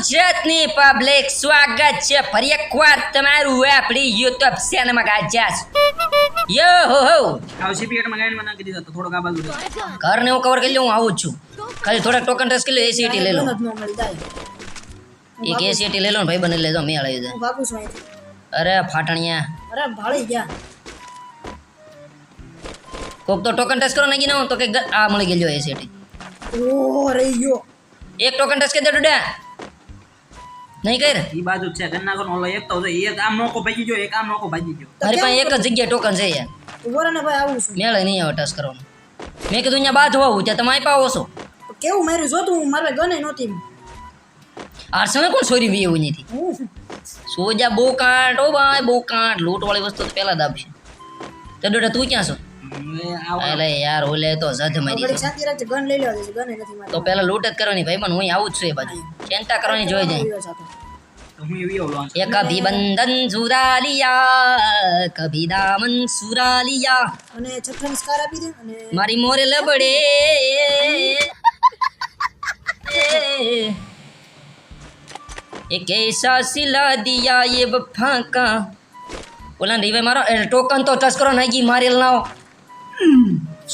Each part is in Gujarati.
ગુજરાતની પબ્લિક સ્વાગત છે. ફરી એકવાર તમારું આપણી યુટ્યુબ ચેનલમાં ગાજાસ યો હો હો. આવ સીપીએટમાં ગાઈડમાં નાખી તો થોડો આ બાજુ ઘર ને હું કવર કરી લઉં હું આવું જ છું. ખાલી થોડા ટોકન ટેસ્ટ કરી લો એસીટી લઈ લો. એક એસીટી લઈ લો ને ભાઈ બને લેજો મેં આવી દે છું અરે ફાટણિયા. અરે ભાળી ગયા. કોક તો ટોકન ટેસ્ટ કરો નાખી ના તો કે આ મળી ગયેલો એસીટી ઓ રહી ગયો. એક ટોકન ટેસ્ટ કરી દે ડુડા. નહીં કર ઈ બાજુ જ છે ગન્ના નો ઓલો એક તો એક આમ નોકો ભાગી ગયો એક આમ નોકો ભાગી ગયો. મારી પાસે એક જ જગ્યાએ ટોકન છે યાર. ઊભો ને ભાઈ આવું છું. મેળે નહીં આવે ટચ કરવાનું. મેં કીધું અહીંયા બાદ હોવું ત્યાં તમે આપ્યા આવો છો તો કેવું માર્યું? જોતું હું મારે ગને નહોતી આરસમે કોણ સોરી વી એવું નથી સોજા બહુ કાંટ ઓ ભાઈ બહુ કાંટ લૂંટ વાળી વસ્તુ તો પહેલા દાબશે તો તું ક્યાં છો? હવે આવો એટલે યાર ઓલે તો જજ મારી ઘડીક છે. શાંતિ રાખજે ગન લઈ લેવા દેજે ગને નથી મારી તો પહેલા લૂંટ જ કરવાની ભાઈ પણ હું અહીં આવું જ છું એ બાજુ ચિંતા કરવાની જોઈ જાય તો હું એવી ઓલો એ કભી બંધન ચુરા લિયા કભી દામન સુરા લિયા અને છઠ્ઠાની સ્કાર આપી દે અને મારી મોરે લબડે એ कैसा सिला दिया ये वफा का ઓલા રીવે મારો એ ટોકન તો ટચ કરો નાખી મારેલ નાઓ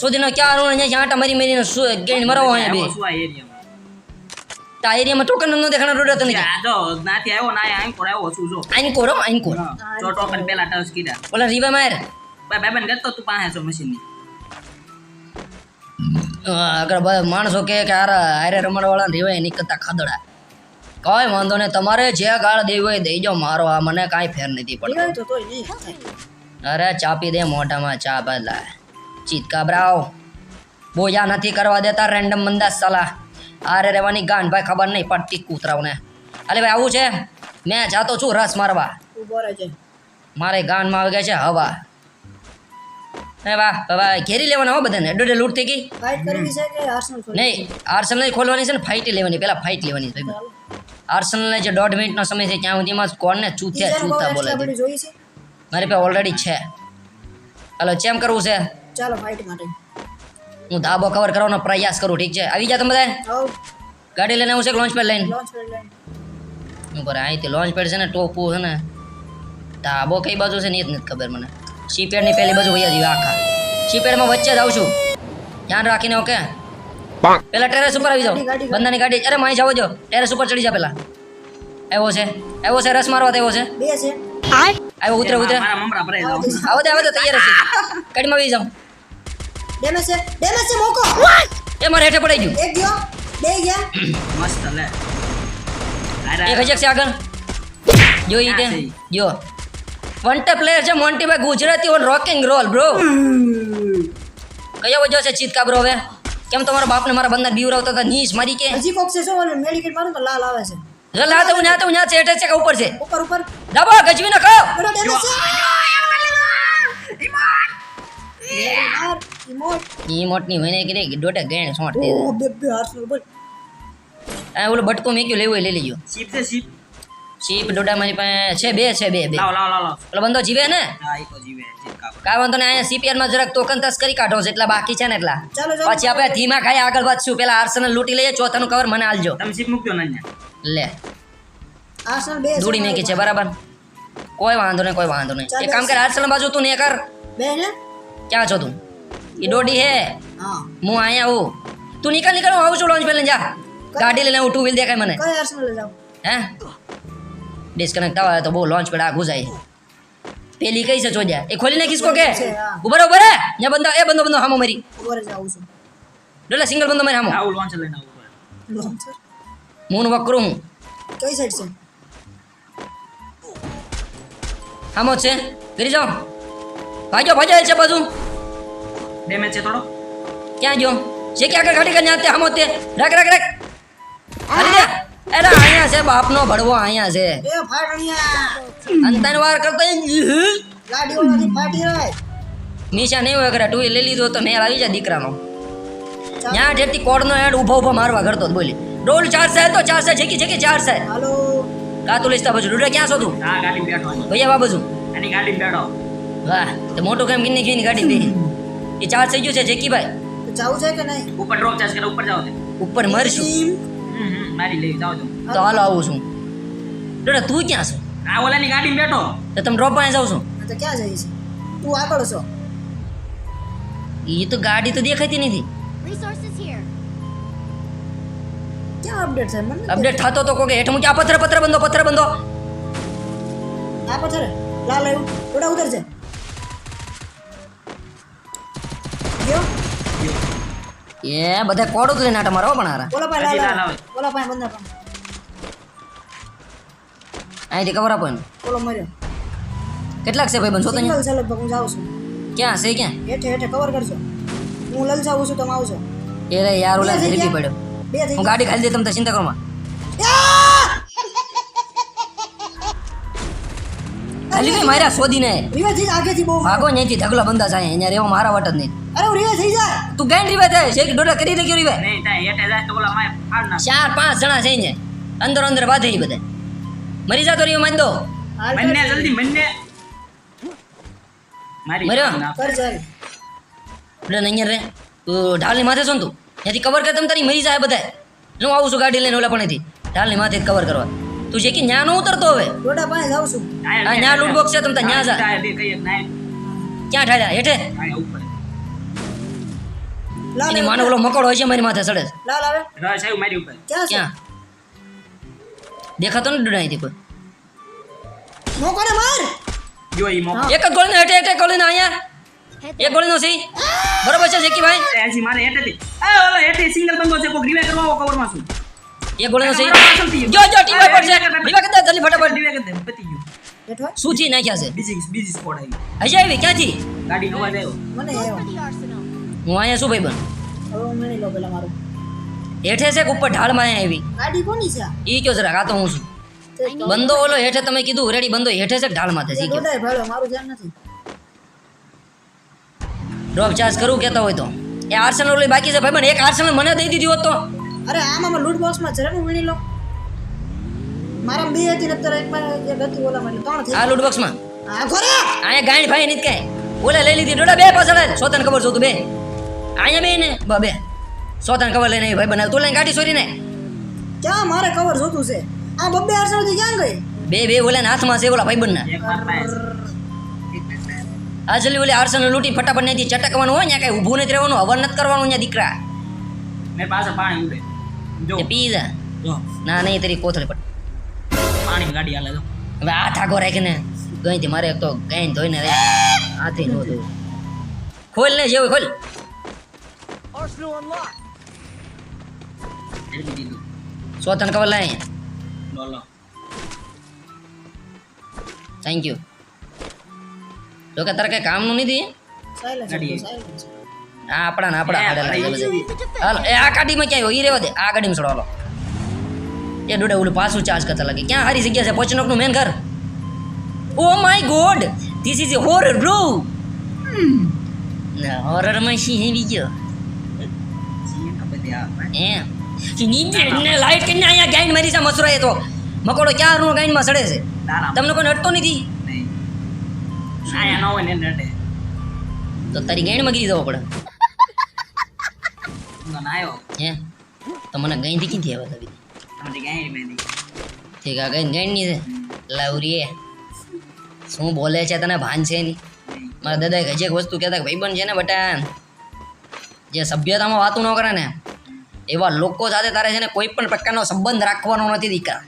સુધીનો ક્યાં રોણ અહીંયા આટા મારી મરીને શું ગેણ મરાવો અહીંયા બે. આ તા એરિયામાં ટોકન ન દેખાના રોડા તને આ જો નાથી આવ્યો ના આઈ કોર આવ્યો છું જો. આઈ કોરો આઈ કોરો જો ટોકન પેલા ટચ કીધા. ઓલા રીવા માર. ભાઈ ભાઈ કરતો તું પાસે છો મશીનની. આગળ માણસો કે કે આરે હારે રમણવાળા રીવે એની કરતા ખાદડા. કાંઈ વાંધો નહીં તમારે જે ગાળ દેવી હોય દઈ જાઓ મારો આ મને કાંઈ ફેર નથી પડતો. તો અરે ચાપી દે મોઢામાં ચા બદલા. ચીતકા બ્રાવ બોજા નથી કરવા દેતા રેન્ડમ મંદા સલાહ. આરે રહેવાની ગાંઠ ભાઈ ખબર નહીં પડતી કૂતરાઓને. અરે ભાઈ આવું છે? મેં જાતો છું રસ મારવા. મારે ગાનમાં આવી ગયા છે હવા. હે વાહ હવે ઘેરી લેવાના હો બધાને? ડોડે લૂંટ થઈ ગઈ? નહીં આર્સનલ નહીં ખોલવાની છે ને ફાઇટ લેવાની પહેલા ફાઇટ લેવાની ભાઈ. આર્સનલને જે દોઢ મિનિટનો સમય છે ત્યાં સુધીમાં કોણને ચૂથ્યા ચૂથા બોલે છે? મારી પાસે ઓલરેડી છે. હાલો ચેમ કરવું છે? ચાલો ફાઇટ માટે. હું ધાબો કવર કરવાનો પ્રયાસ કરું ઠીક છે? આવી જા તમે બધા? ગાડી લઈને છે લોન્ચ પેડ લઈને? લોન્ચ પેડ લઈને. અહીંથી લોન્ચ પેડ છે ને ટોપું છે ને ધાબો કઈ બાજુ છે ને એ જ નથી ખબર મને. સીપેડની પહેલી બાજુ વૈયા જીવ આખા. સીપેડમાં વચ્ચે જ આવશું ધ્યાન રાખીને ઓકે પેલા ટેરેસ ઉપર આવી જાઓ. બંધાની ગાડી, ગાડી. અરે માહી જાવ જો. ટેરેસ ઉપર ચડી જા પેલા. આવ્યો છે. આવ્યો છે રસ મારવા આવ્યો છે. બે છે. આવ્યો ઉતરે ઉતરે. આવો દે આવો દે તૈયાર છે. ગાડીમાં આવી જાઓ. ડેમેજ છે ડેમેજ છે મોકો એ મારે હેઠે પડાઈ ગયું એક ગયો બે ગયા મસ્ત લે અરે એક હજક છે આગળ જો ઈ તે? જો વન પ્લેયર છે મોન્ટીભાઈ Gujarati on rocking roll bro કયો વજો છે ચીતકા બ્રો હવે કેમ તમારા બાપને મારા બંદર બીવરાવતા હતા નીચ મારી કે હજી કોક છે શું મેડિકેટ મારું તો લાલ આવે છે લા તો ઉન્યા તો ઉન્યા છે હેઠે છે કે ઉપર છે ઉપર ઉપર દાબા ગજવી ના ખાઓ બરો ડેમેજ છે યાર ઇમોટ ઈ મોટની વઈને કે ડોટે ગેણ સોટ દે ઓ બે બે બોલ આ ઓલો બટકો મેક્યો લેવો લઈ લેજો. શીપ છે શીપ. શીપ ડોડા મારી પાસે છે બે છે બે બે. લાવ લાવ લાવ. ઓલો બંદો જીવે ને? હા ઈ તો જીવે કા વાંધો નહીં અહીંયા CPR માં જરાક ટોકન તસ કરી કાઢો છે એટલા બાકી છે ને એટલા. પછી આપણે ધીમા ખાઈ આગળ વધશું. પેલા આર્સેનલ લૂટી લઈએ ચોથાનું કવર મને આલજો. તમે શીપ મૂકજો ને અહીંયા? લે. આર્સેનલ બે દોડી દૂડી મેકી છે બરાબર. કોઈ વાંધો નહીં કોઈ વાંધો નહીં. એક કામ કર આર્સેનલ બાજુ તું ને કર. બે ને ક્યાં છો તું? એ દોડી હે હા હું અહીંયા આવું તું નીકળ નીકળ હું આવું છું લોન્ચ પેલે જા ગાડી લઈને હું ટુ વ્હીલ દેખાય મને કઈ આર્સનલ જાવ હે ડિસ્કનેક્ટ થવા તો બહુ લોન્ચ પેડ આઘું જાય પેલી કઈ છે ચોજ્યા એ ખોલી નાખીશ કો કે છે, હા. ઊભા રહો, ઊભા રહે ત્યાં બંદો એ બંદો બંદો હામો મારી ઉપર જ આવું છું ડોલે સિંગલ બંદો મારી હામો આવું લોન્ચ લઈને આવું પડે. લોન્ચર હું વકરું હું કઈ સાઈડ છે હામો જ છે ફરી જાઓ ભાગ્યો ભાગ્યો છે બાજુ ડેમેજ છે થોડો. ક્યાં જો જે કે આગળ ઘડી કરીને તે હમો તે. રાખ રાખ રાખ. અરે અહીંયા છે બાપનો ભડવો અહીંયા છે. એ ફાટણિયા અંતન વાર કરતા ગાડી વાળાથી ફાટી રહે નીચા નહીં હોય કરે ટુ લઈ લીધો તો મેળ આવી જાય દીકરાનો. ત્યાં જેટલી કોડનો એડ ઊભો ઊભો મારવા કરતો બોલી. ડોલ ચારસે તો ચારસે સાહેબ જેકી જેકી ચાર સાહેબ. હાલો. કાતું લઈશ બાજુ? ડુડે ક્યાં છો તું? હા ગાડી બેઠો ભૈયા બાબુ છું એની ગાડી બેઠો. વાહ તો મોટું કેમ કિન્ની કિની ગાડી બેહી. એ ચાર્જ થઈ ગયું છે જેકી ભાઈ તો જાવું છે કે નહીં? ઉપર ડ્રોપ ચાર્જ કરે ઉપર જાવ તે. ઉપર મરશું. ટીમ હમ હમ મારી લઈ જાવ તો હાલો આવું છું. ડોડા તું ક્યાં છું? આ ઓલાની ગાડીમાં બેઠો. તો તમે ડ્રોપ પાસે જાવ છો. તો ક્યાં જઈ છે તું આગળ છો. એ તો ગાડી તો દેખાતી નથી. ક્યાં અપડેટ છે? મને અપડેટ થતો તો કોકે હેઠ મૂકી આ પથ્થર પથ્થર બંધો પથ્થર બંધો. આ પથ્થર? લાલ આવ્યું. થોડા ઉતર એ બધા કોડ ઉતરી નાટા મારો પણ હારા. ઓલા પાસે બંધા પાસે અહીંથી ખબર આપો એને. ઓલો મર્યો. કેટલાક છે ભાઈ બંધ? તો સિંગલ છે લગભગ હું જાઉં છું. ક્યાં છે ક્યાં? હેઠે હેઠે કવર કરજો. હું લલચાવું છું તમે આવજો. એ રે યાર ઓલા બે થઈ ગયા? પડ્યો. બે થઈ હું ગાડી ખાલી દે તમે ચિંતા કરો માં! ખાલી ભાઈ માર્યા શોધીને રિવે થઈ જા, આગેથી બહુ. ભાગો અહીંયાથી ઢગલા બંધા જાય અહીંયા રેવા મારા વટ જ નહીં. અરે હું થઈ જા તું ગાઈન રીવા થાય છે ડોડા કરી દે કેવી રીવા નહીં ત્યાં હેઠે જાય તો ઓલા માય ફાડ નાખે. ચાર પાંચ જણા છે ને અંદર અંદર બાંધે ઈ બધા. મરી જા તો રીવો માન દો મને જલ્દી મને મારી મર્યો? ચાલ. રે. તું ઢાલની માથે છો ને તું? ત્યાંથી કવર કર તમ તારી મરી જાય બધા હું આવું છું ગાડી લઈને ઓલા પણેથી. ઢાલની માથે કવર કરવા. તું જે કે ન્યા નો ઉતરતો હવે. ડોડા પાસે જાઉં છું. હા ન્યા લૂટ બોક્સ છે તમ ન્યા જા. બે કઈ એક નાય. ક્યાં ઠાડ્યા હેઠે. ઉપર. લાલ માનો ઓલો મકોડો હોય છે મારી માથે ચડે છે. લાલ આવે? રસ આવ્યું મારી ઉપર. ક્યાં દેખાતો ને ડૂડા દે કોઈ? મોકોને માર! જો ઈ મોકો. એક જ ગોળીનો હેઠે હેઠે ગોળીનો અહીંયા. એક ગોળીનો સી. બરોબર છે જેકી ભાઈ? એસી મારે હેઠે થી એ ઓલો હેઠે સિંગલ બંગો છે કોક રિવે કરવા કવરમાં છું એક ગોળીનો સી પાછળથી. જો જો ટીમ પર છે રીવા કદા જલ્દી ફટાફટ રિવે કરી દે પતી ગયું હેઠો શું થી નાખ્યા છે બીજી બીજી સ્કોડ આવી હજી આવી ક્યાંથી ગાડીનો અવાજ આવ્યો મને Go આવ્યો for the arsenal. હું અહીંયા શું ભાઈ બન હવે હું મણી લો પેલા મારું હેઠે છે કે ઉપર ઢાળમાં અહીંયા આવી ગાડી કોની છે આ? ઈ કયો જરાક આ તો હું છું તે તો- બંદો ઓલો હેઠે તમે કીધું રેડી બંદો હેઠે છે કે ઢાળમાં છે તે શી કયો ડોડાએ ભાળ્યો, મારું ધ્યાન નથી ડ્રોપ ચાર્જ કરું કેતા હોય તો એ આર્સેનલ ઓલી બાકી છે ભાઈ બન એક આર્સેનલ મને દઈ દીધી હોત તો અરે આમાં લૂટ બોક્સમાં હું વીણી લો. મારા બે હતી ને અત્યારે એક હતી ઓલામાં મારી ત્રણ થઈ આ લૂટ બોક્સમાં આ ઘરે અહીંયા ગાંડ ભાઈ નથી કે ઓલે લઈ લીધી ડોડા બે પાછળ સોતન ખબર છું તું બે? અહીંયા બે ને? બ બે. સોતન ખબર લઈને ભાઈ બનાવ. તું લઈને ગાડી સોરી ને ક્યાં મારે ખબર જોતું છે? આ બબ્બે આરસણથી ક્યાં ગઈ? બે બે ઓલા હાથમાં છે ઓલા ભાઈ બંને એક માર પાસે આ જલ્દી ઓલી આર્સેનલ લૂંટી ફટાફટ ત્યાંથી ચટકવાનું હોય ને કાંઈ ઊભું નથી રહેવાનું હવન નથી કરવાનું અહીંયા દીકરા. મેં પાછા પાણી ઉડે. જો. પી જા જો. ના નહીં તારી કોથળી પડ પાણી ગાડી હાલે જો. હવે આ ઠાકો રાખીને ગઈથી મારે એક તો ગાયને ધોઈને રે આથી નો ધોવું. ખોલ ને જેવું ખોલ. સો તન સોતન ખબર લાય? થેન્ક યુ જો કે તારે કઈ કામનું નથી? સાયલેન્સ ગાડી. આ આપણા ને આપણા હાડે. હાલો એ આ ગાડીમાં ક્યાં હોય રેવા દે. આ ગાડીમાં છોડો હાલો. એ ડોડે ઓલું પાછું ચાર્જ કરતા લાગે. ક્યાં હારી જગ્યા છે? પોચનોકનું મેન ઘર. ઓ my God this is horror bro ના હોરરમાં શી હેવી ગયો. એમ. લાઈટ કરીને અહીંયા ગાઈન મારી છે તો. મકોડો ક્યાં નો ગાઈનમાં સડે છે? તમને કોઈ અટતો નથી. તો તારી ગાઈનમાં ગીરી જવો પડે. હું તો નાયો હે? તો મને ગાઈનથી કીધી આવે તવી તમારી ગઈ ઠીક આ ગઈ ગઈ છે લાવરીએ. શું બોલે છે તને ભાન છે નહીં મારા દાદાએ હજી એક વસ્તુ કહેતા કે ભાઈબંધ છે ને બટા જે સભ્યતામાં વાતું ન કરે ને એવા લોકો સાથે તારે છે ને કોઈ પણ પ્રકારનો સંબંધ રાખવાનો નથી દીકરા.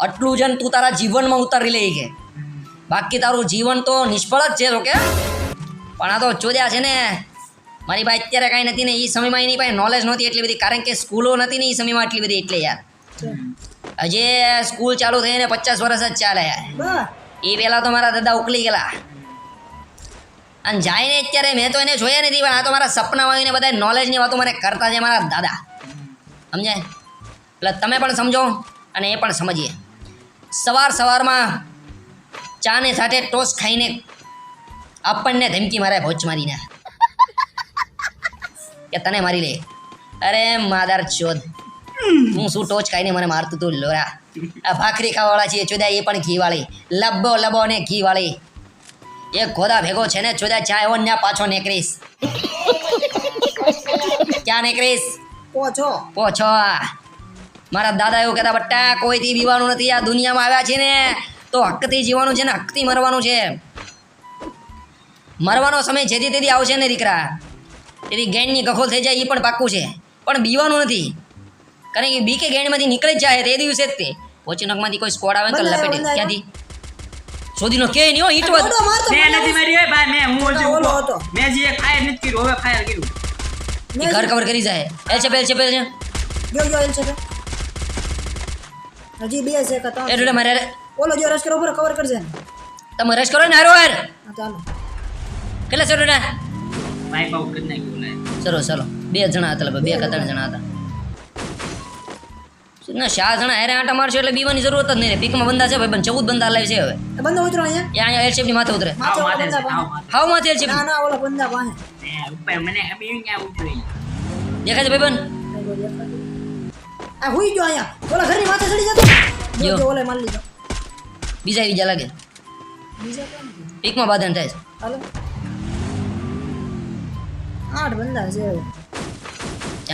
આટલું જન તું તારા જીવનમાં ઉતારી લઈ કે બાકી તારું જીવન તો નિષ્ફળ જ છે તો કે? પણ આ તો ચોદ્યા છે ને મારી પાસે અત્યારે કાંઈ નથી ને એ સમયમાં એની પાસે નોલેજ નહોતી એટલી બધી. કારણ કે સ્કૂલો નથી ને એ સમયમાં એટલી બધી એટલે યાર. હજે સ્કૂલ ચાલુ થઈને પચાસ વર્ષ જ ચાલે યાર. એ પહેલાં તો મારા દાદા ઉકલી ગયેલા. અને જાય ને અત્યારે મેં તો એને જોયા નથી પણ આ તો મારા સપનામાં આવીને બધા નોલેજની વાતો મને કરતા છે મારા દાદા. સમજાય? એટલે તમે પણ સમજો અને એ પણ સમજીએ. સવાર સવારમાં ચાને સાથે ટોસ ખાઈને આપણને ધમકી મારે ભોજ મારીને. કે તને મારી લે. અરે માદાર ચોદ હું શું ટોચ ખાઈને મને મારતું તું લોરા. આ ભાખરી ખાવાવાળા છે ચોદા એ પણ ઘીવાળી. લબ્બો લબો ને ઘીવાળી. એ ખોદા ભેગો છે ને ચોદા ચા એવો ને પાછો નીકળીશ. ક્યાં નીકળીશ? પોછો પોછો મારા દાદા એવું કહેતા બટ્ટા કોઈથી બીવાનું નથી આ દુનિયામાં આવ્યા છે ને તો હકથી જીવાનું છે ને હકથી મરવાનું છે. મરવાનો સમય જેથી તેથી આવશે ને દીકરા. તેથી ગેંડની કખોલ થઈ જાય એ પણ પાક્કું છે. પણ બીવાનું નથી. કારણ કે બીકે ગેંડમાંથી નીકળી જ જાય તે દિવસે જ તે. પોચીનકમાંથી કોઈ સ્કોડ આવે તો લપેટે. ક્યાંથી? શોધીનો કે નહીં હો ઈટ વધ મેં નથી મારી હોય ભાઈ મેં હું હજી ઓલો હતો. મેં જે ફાયર નથી કર્યું હવે ફાયર કર્યું. એ ઘર કવર કરી જાય. એલ છે પેલ છે પેલ છે. ગયો ગયો એલ છે હજી બે છે કે એટલે મારે ઓલો જો રશ કરો કવર કરજે તમે રશ કરો ને હારો હાર. ચાલો. કેટલા છે ડોડા? વાઇપ આઉટ કરી નાખ્યું. ચલો ચલો. બે જણા હતા લગભગ બે કે ત્રણ જણા હતા. ના ચાર જણા હારે આટા મારશો એટલે બીવાની જરૂરત જ નહીં રે. પીકમાં બંદા છે ભાઈ પણ ચૌદ બંદા લાવે છે હવે. એ બંદો ઉતરો અહીંયા. એ અહીંયા એરશેપની માથે ઉતરે. માથે માથે. હાવ માથે એરશેપ ના. ના ઓલા બંદા ને મને ખબર અહીંયા ઉતરી દેખાય છે ભાઈ બન આ હુઈ ગયો અહીંયા. ઓલા ઘરની માથે ચડી જતો. જો ઓલે મારી લીધો. બીજા બીજા લાગે. બીજા કોણ? પીકમાં બાધન થાય છે. હાલો. આઠ બંદા છે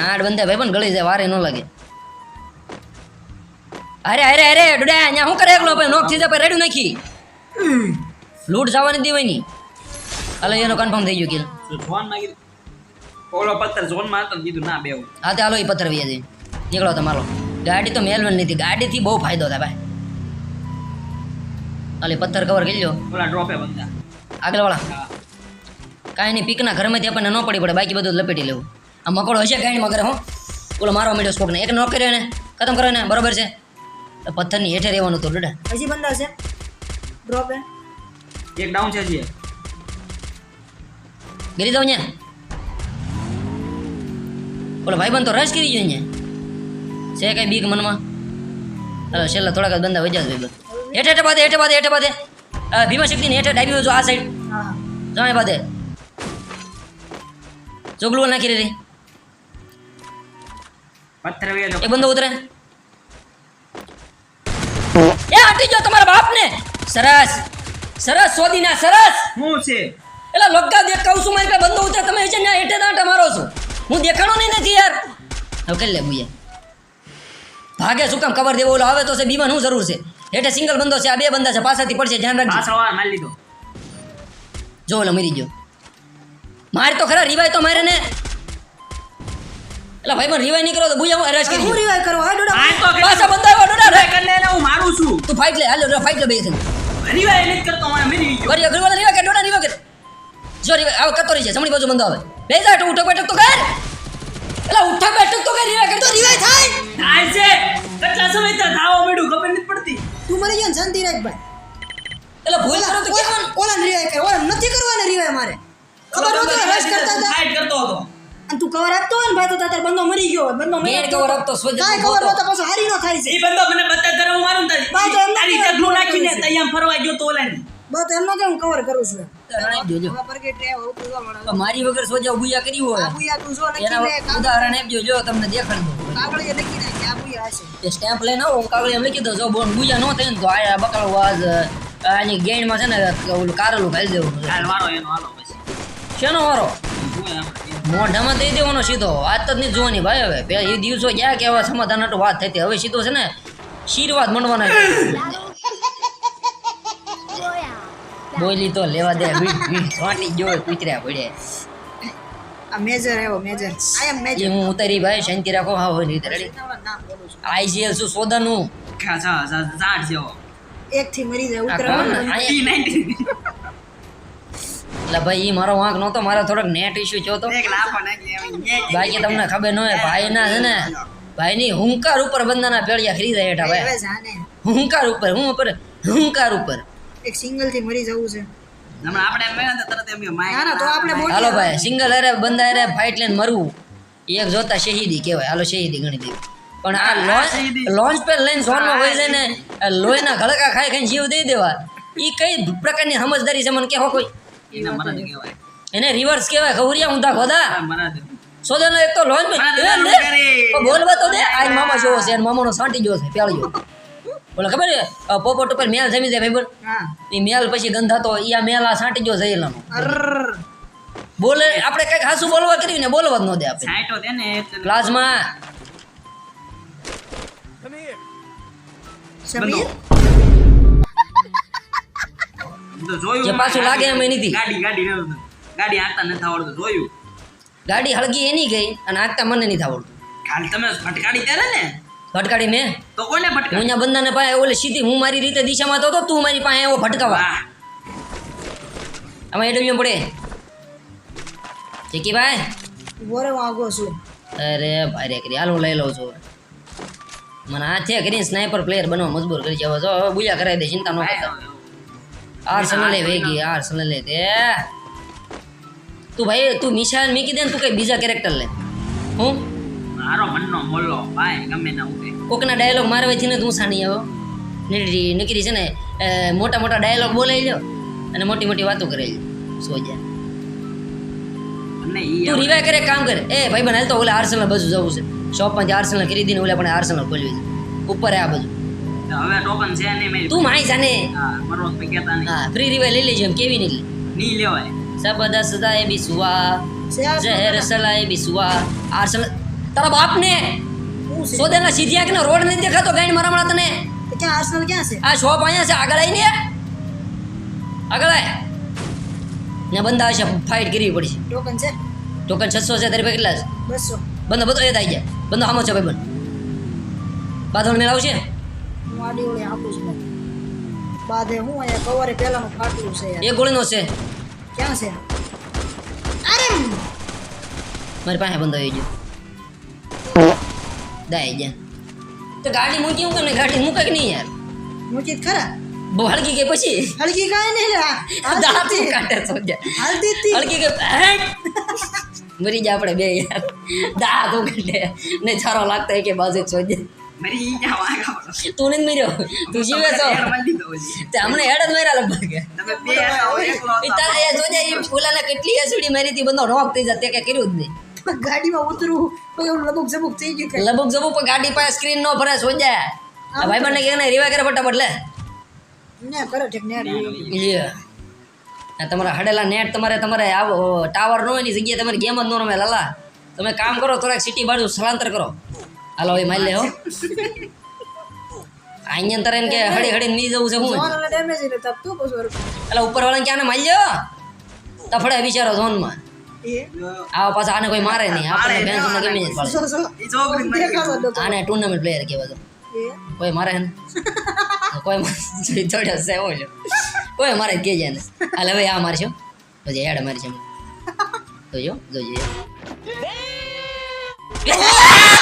આઠ બંદા ભાઈ પણ ગળી જાય વારે ન લાગે. અરે અરે અરે ડુડા અહીંયા શું કરે એકલો ભાઈ? નોક થઈ જાય રેડું નાખી. લૂંટ જવાની દેવાય નહીં હાલો એનો કન્ફર્મ થઈ ગયું કિલ તો માં ઓલો પથ્થર ઝોનમાં હતો કીધું ના બેવ હા તે હાલો એ પથ્થર વીએ જઈ નીકળો તમારો ગાડી તો મેલવન નથી. ગાડીથી બહુ ફાયદો થાય ભાઈ. અલે પથ્થર કવર કરી લો ઓલા ડ્રોપે બંધા. આગળ વાળા. કાંઈ નહીં પીકના ઘરમાંથી આપણને ન પડી પડે બાકી બધું લપેટી લેવું. આ મકોડો હશે કાંઈ મગર હો? ઓલો મારવા માંડ્યો સ્કોપને એક નોક કર્યો ને ખતમ કરો ને બરોબર છે? પથ્થરની હેઠે રહેવાનું હતું ડડા. હજી બંધ છે? ડ્રોપ હે એક ડાઉન છે હજી. ગીરી દઉં અહીંયા. ઓલો ભાઈબંધ તો રસ કરી ગયો અહીંયા. છે કઈ બીક મનમાં? હાલો છેલ્લા થોડાક બંધા વજા ભાઈ ભાઈબંધ હેઠે હેઠે બાદે હેઠે બાદે હેઠે બાદે આ ભીમા શક્તિની હેઠે ડાબી જો આ સાઈડ હા જાણે બાદે ચોગલું નાખી રહી પથ્થર વે એક બંદો ઉતરે. એ આંટી ગયો તમારા બાપને. સરસ. સરસ સોદીના સરસ. હું છે? એટલે લોકડા દેખ કહું છું મારી પાસે બંદો ઉતરે તમે છે ને હેઠે દાંટા મારો છો. હું દેખાણો નહીં નથી યાર. હવે કરી લે બુયા ભાગે શું કામ ખબર દેવો? ઓલો આવે તો છે બીમાન શું જરૂર છે? હેઠે સિંગલ બંદો છે આ બે બંદા છે પાછળથી પડશે ધ્યાન રાખજો. પાછળ મારી લીધો. જો ઓલો મરી ગયો. મારે તો ખરા રિવાય તો મારે ને. એટલે ભાઈ પણ રિવાય નીકળો તો બુયા હું શું કરી હું રિવાય કરો? હા ડોડા આ તો પાછા આવ્યો ડોડા રે. કરી લે ને હું મારું છું. તું ફાઇટ લે હાલો ફાઈટ લે બે છે રિવાય નથી કરતો મને મેરી ગયો વરી અગ્રવાલ રિવાય કે ડોડા રિવાય કે? જો રિવાય આવ કતો રહી છે જમણી બાજુ બંધો આવે બે જા તો ઉઠક બેઠક તો કર. એટલે ઉઠક બેઠક તો કર રિવાય કે તો રિવાય થાય. થાય છે. કેટલા સમય તો ધાવો મેડું ખબર નથી પડતી. તું મરી જાન શાંતિ રાખ ભાઈ. એટલે ભૂલ કરો તો કેમ ઓલા રિવાય કર ઓલા નથી કરવાના રિવાય મારે. ખબર નહોતી રશ કરતા હતા? ફાઇટ કરતો હતો. અને તું કવર આપતો હોય ને ભાઈ તો તાર બંદો મરી ગયો બંદો મરી ગયો કવર આપતો સોજે કાંઈ કવર ગોતો. પાછો હારી નો થાય છે. એ બંદો મને બતા કરે હું મારું તારી બા તો એમ તારી નથી નાખીને તૈયાર ફરવા ગયો તો ઓલાની. બસ કે હું કવર કરું છું. મારી વગર સોજા બુયા કરી હોય? ઉદાહરણ આપજો જો તમને દેખાડું દઉં. લખી નાખી આબુયા હશે. સ્ટેમ્પ લઈને આવો કાગળ એમ લખી દો જો બોન બુયા ન થાય ને તો આ બકાળો આજ આની ગેણમાં છે ને ઓલું કારેલું ખાઈ દેવું. હાલ વાળો એનો હાલો. પછી શેનો વારો? મોઢામાં દઈ દેવાનો સીધો. વાત જ નહીં જોવાની ભાઈ હવે. બે એ દિવસો ગયા કે હવે સમાધાન હાટુ વાત થતી. હવે સીધો છે ને શીરવાદ મંડવાના બોલી તો લેવા દે. વીટ ગયો કૂતર્યા પડે. આ મેજર આવ્યો મેજર. આઈ એમ મેજર હું ઉતારી ભાઈ શાંતિ રાખો. હા હોય નહીં રેડી? નામ બોલું છું. આઈસીએલ શું સોદાનું ખાસા જેવો. એક થી મરી જાય ઉતરા કોણ? અહીંયા- T90 એટલે ભાઈ ઈ મારો વાંક નહોતો મારો થોડોક નેટ ઇશ્યુ થયો તો એક લાફો નાખી એમ યે યે બાકી તમને ખબર ન હોય ભાઈના છે ને ભાઈની હુંકાર ઉપર બંદાના પેડિયા ખરીદાય હેઠા ભાઈ. હુંકાર ઉપર હું ઉપર હુંકાર ઉપર. એક સિંગલથી મરી જવું છે. ને ના, ના, હાલો ભાઈ સિંગલ અરે બંદા અરે ફાઇટ લઈને મરવું. એક જોતા શહીદી કહેવાય. હાલો શહીદી ગણી દેવી પણ આ લોન્ચ લોન્ચ પર લઈને સોનમાં હોય છે ને લોહીના ગળકા ખાઈ ખાઈને જીવ દઈ દેવા. એ કઈ પ્રકારની સમજદારી છે મને કહો કોઈ? એના મરદ કહેવાય. એને રિવર્સ કહેવાય ખવરિયા ઊંધા ખોદા. મરદ સોદાનો એક તો લોનનું બોલવા તો દે. આ મામા જેવો છે અને મામાનો સાંટી જેવો છે પ્યાળ્યો. બોલે ખબર છે? પોપટ ઉપર મેલ જમી જાય ભાઈ હા. એ મેલ પછી ગંધાતો ઈ આ મેલ આ સાંટી જો જઈલાનો અરર. બોલે આપણે કંઈક હાસું બોલવા કર્યું ને બોલવા જ ન દે આપણે. સાંટો દે ને ક્લાસમાં. સમીર. સમીર? જોયું જે પાછું લાગે એમ નથી. ગાડી ગાડી નતું. ગાડી હાંકતા નથી આવડતું જોયું? ગાડી હળગી એની ગઈ અને આગતા મને નથી આવડતું. ખાલી તમે ફટકાડી ત્યારે ને? ભટકાડી મેં? તો કોને ફટકાડી અહીંયા બંદાને પાસે ઓલે સીધી હું મારી રીતે દિશામાં તો તું મારી પાસે એવો ભટકાવા. આમાં એડવ્યુ પડે. ચીકી ભાઈ? બોરે હું છું. અરે ભાઈ રે કરી હાલ હું લઈ લઉં છું. મને હાથે કરીને સ્નાઈપર પ્લેયર બનવા મજબૂર કરી જવા જો હવે બુયા કરાવી દે ચિંતા ન કરતા. આર્સનલે વેગી આર્સનલે તે તું ભાઈ તું નિશાન મીકી દે ને તું કઈ બીજા કેરેક્ટર લે. હું? મારો મનનો મોલ્લો ભાઈ ગમે ના ઉઠે કોકના ડાયલોગ મારવાથી ને તું સાની આવો. નીકળી નીકળી છે ને મોટા મોટા ડાયલોગ બોલાઈ લ્યો અને મોટી મોટી વાતો કરે સોજા અને ઈ તું રિવાય કરે કામ કરે. એ ભાઈ બન હાલ તો ઓલા આર્સનલ બાજુ જવું છે. શોપમાંથી આર્સનલ ખરીદીને ઓલા પણ આર્સનલ ખોલવી છે. ઉપર આ બધું. હવે ટોકન છે નહીં મેં. તું માઈ જાને. હા મરવા પે કેતા નહીં. હા ફ્રી રિવાય લઈ લેજો એમ કેવી નહીં નહીં લેવાય. સબદસ દાય બિસવા છે જહેર સલાય બિસુઆ સલ તારા બાપ ને છે? સોદેના સીધિયા કે રોડ નથી દેખાતો? ગાઈડ મારા તને? ક્યાં આર્સનલ ક્યાં છે? આ શોપ અહીંયા છે આગળ આવીને? આગળ આય. ને બંદા હશે ફાઇટ કરવી પડશે. ટોકન છે? ટોકન છસો છે તારી પાસે કેટલા છે? બસો. બંદો બધો એ થઈ જાય. બંદો સામો છે ભાઈ બંધ. બાંધણ મેળ આવશે? હું આડી ઓળી આપું છું. બાદે હું અહીંયા કવરે પહેલાનું ફાટલું છે એ એક ગોળીનો છે. ક્યાં છે? અરે! મારી પાસે બંધ આવી ગયો. દાઈ ગયા. તો ગાડી મૂકી હું કે ગાડી મૂકે કે નહીં યાર? મૂકી ખરા. બહુ હળકી ગઈ પછી? હલકી કાંઈ નહીં દાંતી કાઢે સોજા હતી. હતી. હળકી ગઈ મરી જાય આપણે બે યાર. દાંત ઉઘડે ને છારો લાગતો કે બાજુ સોજે. મરી ગયા વાગા. તું નથી મર્યો તું જીવે. તે હમણાં હેડ જ માર્યા લગભગ. તારા એ જોજે એ ફૂલાને કેટલી એસુડી મારી હતી બંધો રોક થઈ જાય તે કે કર્યું જ નહીં ગાડીમાં ઉતરું તો એવું લબુક ઝબુક થઈ ગયું લબુક જબુક પણ ગાડી પાસે સ્ક્રીન નો ભરે સોજા આ ભાઈ બંને કે રિવાય કરે ફટાફટ લે ને કરે ઠીક ને તમારા હડેલા નેટ તમારે તમારે આવો ટાવર નો એની જગ્યાએ તમારે ગેમ જ નો રમે લાલા તમે કામ કરો થોડાક સિટી બાજુ સ્થળાંતર કરો હાલો એ મારી લે હો. અહીંયા તારે એમ કે હળી હડી મી જવું છે હું. એટલે ઉપર વાળા ક્યાં મારી લ્યો? તફડે બિચારો ઝોનમાં. એ? આવા પાછા આને કોઈ મારે નહીં આપણે ગમે ગઈ. દેખાડો લોકો. આને ટુર્નામેન્ટ પ્લેયર કહેવાય કોઈ મારે ને કોઈ મારે થોડો છે ઓલો કોઈ મારે કે કહેજે ને હાલ હવે આ મારશો પછી હેડ મારી છે જોજો જોજો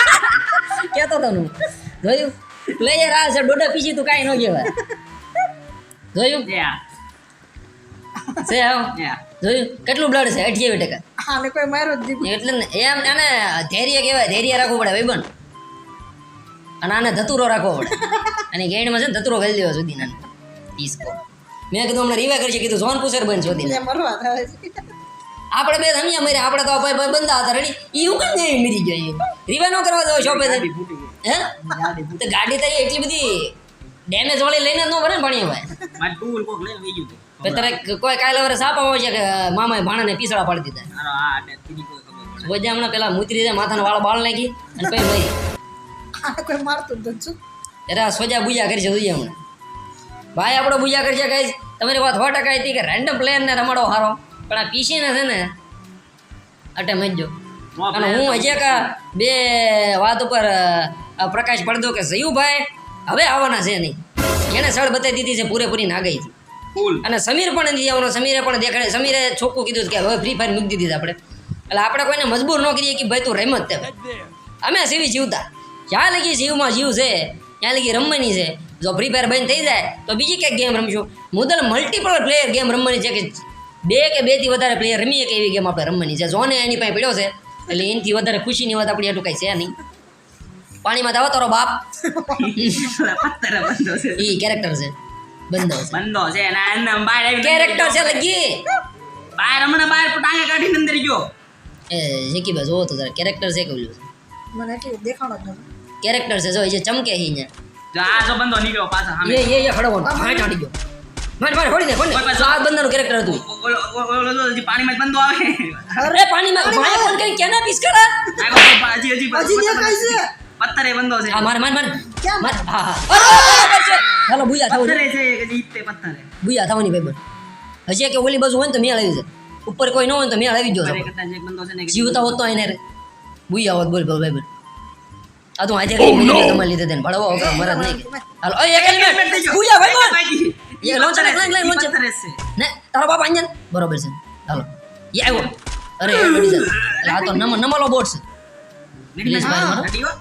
કેતો તો હું. જોયું? પ્લેયર આ છે ડોડા પીસી તું કાઈ ન કહેવાય. જોયું? છે હા. જોયું? કેટલું બ્લડ છે? અઠ્યાવીસ ટકા. આને કોઈ માર્યો જ એટલે એમ આને ધૈર્ય કહેવાય ધૈર્ય રાખવું પડે ભાઈબંધ. અને આને ધતુરો રાખવો પડે. અને ગેંડમાં છે ને ધતુરો ખાલી દેવા સુધી નાનો. પીસ મેં કીધું હમણાં રીવા કરી છે કીધું જોન પુસર બન શોધી મરવા થાય છે. આપણે બે ધમિયા મર્યા આપણે તો ભાઈ ભાઈ બંધા હતા રેડી? ઈ હું કેમ નહીં મરી ગયો? રીવા ન કરવા દો શોપે હે? તો ગાડી તો એટલી બધી ડેમેજ વાળી લઈને જ ન ભરે ને ભણી ભાઈ. મારે ટૂલ કોક લઈને વહી ગયું. તારે કોઈ કાલે વરે સાપ આવો છે કે મામાએ ભાણાને પીસળા પાડી દીધા? કોઈ. સોજા હમણાં પેલા મુતરી જાય માથાના વાળ બાળ નાખી અને પછી મરી. કોઈ મારતું જ શું સોજા બુજા કરી છે જોઈએ હમણાં. ભાઈ આપણો બુજા કરી છે કઈ તમારી વાત સો ટકા હતી કે રેન્ડમ પ્લેયરને રમાડો હારો. પણ આ પીસીને છે ને અટે મજજો અને હું હજી એક બે વાત ઉપર પ્રકાશ પડદો કે સયુભાઈ હવે આવવાના છે નહીં. એને સળ બતાવી દીધી છે પૂરેપૂરી નાગાઈથી ફૂલ. અને સમીર પણ નથી આવવાનો સમીરે પણ દેખાડે સમીરે છોકું કીધું કે હવે ફ્રી ફાયર મૂકી દીધી આપણે. એટલે આપણે કોઈને મજબૂર ન કરીએ કે ભાઈ તું રમત તે અમે સીવી જીવતા. જ્યાં લગી જીવમાં જીવ છે ત્યાં લગી રમવાની છે. જો ફ્રી ફાયર બંધ થઈ જાય તો બીજી કંઈક ગેમ રમશું. મુદલ મલ્ટીપલ પ્લેયર ગેમ રમવાની છે કે બે કે બેથી વધારે પ્લેયર રમીએ કે એવી ગેમ આપણે રમવાની. છે જોને એની પાસે પડ્યો છે એટલે એનાથી વધારે ખુશીની વાત આપણી એટલું કાંઈ છે નહીં. પાણીમાં તો તારો બાપ. એ કેરેક્ટર છે. બંધો છે. બંધો છે બહાર કેરેક્ટર છે લગી બહાર હમણાં બહાર ટાંગે કાઢીને અંદર ગયો. એ જેકી બસ જોવો તો જરા કેરેક્ટર છે કેવું મને એટલું દેખાણો જ કેરેક્ટર છે જો એ જે ચમકે હી અહીંયા જો આ જો બંધો નીકળ્યો પાછા સામે. એ એ ખડો હાથ આડી ગયો. માર માર ફોડી દે ફોડી આ બંદાનું કેરેક્ટર હતું. જો પાણીમાં જ આવે. અરે પાણીમાં ભાઈ ફોન કરી કેના પીસ કરા? આગળ હજી હજી હજી છે. પથ્થરે બંધો છે. હા મારે મારે મારે. ક્યાં? મારે હા હા. અરે, અરે, અરે, અરે, ચાલો બુયા થવું પથ્થરે છે જીતે પથ્થરે. બુયા થવાની ભાઈ બન હજી કે ઓલી બાજુ હોય ને તો મેળ આવી જાય. ઉપર કોઈ ન હોય ને તો મેળ આવી ગયો જીવતા હોત તો એને રે. બુયા હોત બોલ બોલ ભાઈ બન આ તો આજે કઈ મિનિટ લીધે ભણવા મરદ નહીં. હાલો એક એલિમેન્ટ બુયા ભાઈ બન ભાઈ એ લોન્ચર લાગ લાગ લોન્ચર પથ્થરે જ છે ને તારો બાપ આંજન બરોબર છે હાલો એ આવ્યો અરે એ પડી જાય એટલે આ તો નમ નમલો બોટ છે પ્લીઝ ભાઈ મારો રેડી હો?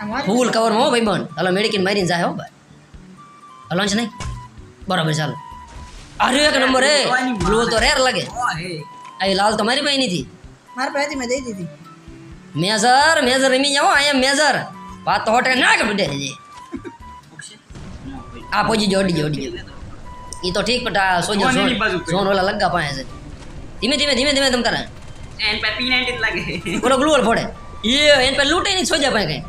આમ વાત ફૂલ કવરમાં હો ભાઈ બન હાલો મેડિકિન મારીને જાય હો ભાઈ હાલો છે નહીં બરાબર ચાલો અરે એક નંબર એ બ્લુ તો રેર લાગે ઓ હે આ એ લાલ તો મારી પાસે નથી મારા પાસે હતી મેં દઈ દીધી મેજર મેજર નો કોઈ આ પોજી જો અડી જો અડી જો ઈ તો ઠીક પણ આ સોજો ઓન સોન એની બાજુ સોન ઓલા લગ્ગા પાસે છે ધીમે ધીમે ધીમે ધીમે તમ તારા એન પર P90 જ લાગે બોલો ગ્લુઅર ફોડે એ એન પર લૂંટે નહીં સોજા પાસે કઈ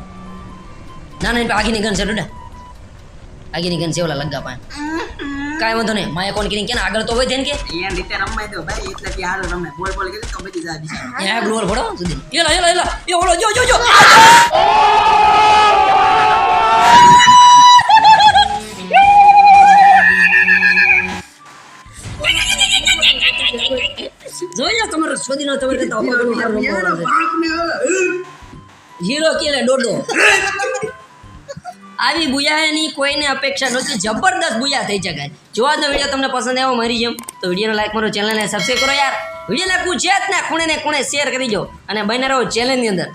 ના ના એન પર આગીની ગન છે ડુડા આગીની ગન છે ઓલા લગ્ગા પાસે કાંઈ વાંધો નહીં માયા કોણ કરીને કે આગળ તો હોય તેને કે ઈ એન રીતે રમાય દો ભાઈ એટલે કે હાલ રમે બોલ બોલ કરી તો બચી જાય બિચારો એ ગ્લુઅર ફોડો સુધી એલા એલા એલા એ ઓલો જો જો જો જોઈ લો તમારો મારો. હીરો કેલે? ડોડો. આવી બુયાની કોઈને અપેક્ષા નહોતી જબરદસ્ત બુયા થઈ જગાય. જો આજનો વીડિયો તમને પસંદ આવ્યો મારી જેમ. તો વિડીયોને લાઈક કરો ચેનલને સબસ્ક્રાઈબ કરો યાર. વિડીયોને પૂછે જ ને? ખૂણે ને ખૂણે શેર કરી દો. અને બને રહો ચેનલની અંદર.